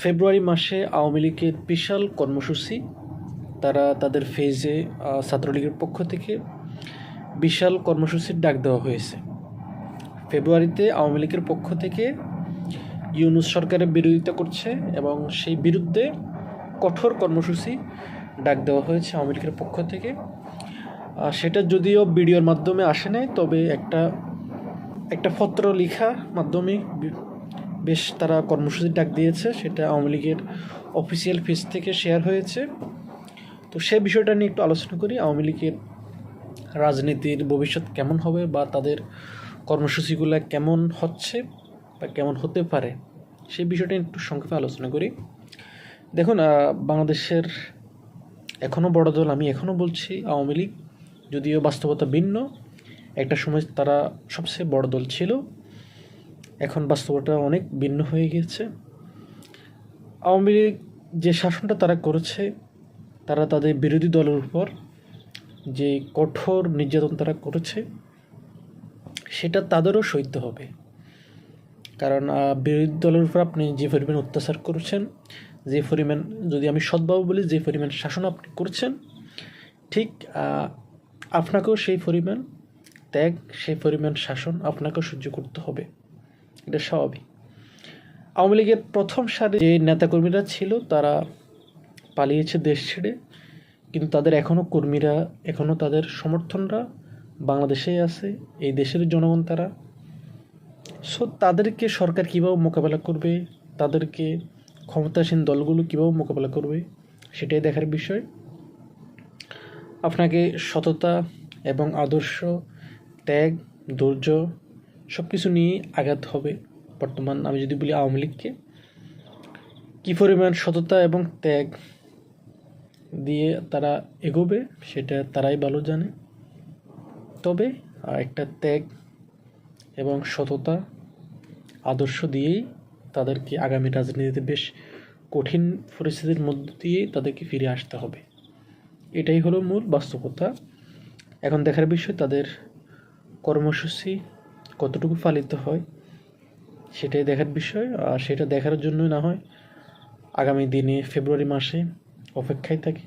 ফেব্রুয়ারি মাসে আওয়ামী লীগের বিশাল কর্মসূচি। তারা তাদের ফেজে ছাত্রলীগের পক্ষ থেকে বিশাল কর্মসূচির ডাক দেওয়া হয়েছে। ফেব্রুয়ারিতে আওয়ামী লীগের পক্ষ থেকে ইউনুস সরকারের বিরোধিতা করছে এবং সেই বিরুদ্ধে কঠোর কর্মসূচি ডাক দেওয়া হয়েছে আওয়ামী লীগের পক্ষ থেকে। সেটা যদিও ভিডিওর মাধ্যমে আসে নাই, তবে একটা একটা পত্র লেখার মাধ্যমে বেশ তারা কর্মসূচির ডাক দিয়েছে, সেটা আওয়ামী লীগের অফিসিয়াল পেজ থেকে শেয়ার হয়েছে। তো সে বিষয়টা নিয়ে একটু আলোচনা করি, আওয়ামী লীগের রাজনীতির ভবিষ্যৎ কেমন হবে বা তাদের কর্মসূচিগুলো কেমন হচ্ছে বা কেমন হতে পারে সেই বিষয়টা একটু সংক্ষেপে আলোচনা করি। দেখুন বাংলাদেশের এখনও বড় দল আমি এখনও বলছি আওয়ামী লীগ, যদিও বাস্তবতা ভিন্ন, একটা সময় তারা সবচেয়ে বড় দল ছিল। এখন বাস্তবতা অনেক ভিন্ন হয়ে গিয়েছে। আওয়ামী লীগ যে শাসনটা তারা করেছে, তারা তাদের বিরোধী দলের উপর যে কঠোর নির্যাতন তারা করেছে, সেটা তাদেরও সইতে হবে। কারণ বিরোধী দলের উপর আপনি যে পরিমাণ অত্যাচার করেছেন, যে পরিমাণ, যদি আমি সদ্ভাবে বলি, যে পরিমাণ শাসন আপনি করছেন, ঠিক আপনাকেও সেই পরিমাণ ত্যাগ, সেই পরিমাণ শাসন আপনাকেও সহ্য করতে হবে। এটা স্বাভাবিক। আওয়ামী লীগের প্রথম সারে যে নেতাকর্মীরা ছিল, তারা পালিয়েছে দেশ ছেড়ে, কিন্তু তাদের এখনও কর্মীরা এখনও তাদের সমর্থনরা বাংলাদেশেই আছে, এই দেশের জনগণ তারা। সো তাদেরকে সরকার কীভাবে মোকাবেলা করবে, তাদেরকে ক্ষমতাসীন দলগুলো কীভাবে মোকাবেলা করবে, সেটাই দেখার বিষয়। আপনাকে সততা এবং আদর্শ, ত্যাগ, ধৈর্য সব কিছু নিয়ে আঘাত হবে বর্তমান। আমি যদি বলি আওয়ামী লীগকে, কী পরিমাণ সততা এবং ত্যাগ দিয়ে তারা এগোবে সেটা তারাই ভালো জানে। তবে একটা ত্যাগ এবং সততা, আদর্শ দিয়েই তাদেরকে আগামী রাজনীতিতে বেশ কঠিন পরিস্থিতির মধ্য দিয়ে তাদেরকে ফিরে আসতে হবে। এটাই হলো মূল বাস্তবতা। এখন দেখার বিষয় তাদের কর্মসূচি কতটুকু পালিত হয়, সেটাই দেখার বিষয়। আর সেটা দেখার জন্যই না হয়, আগামী দিনে ফেব্রুয়ারি মাসে অপেক্ষায় থাকি।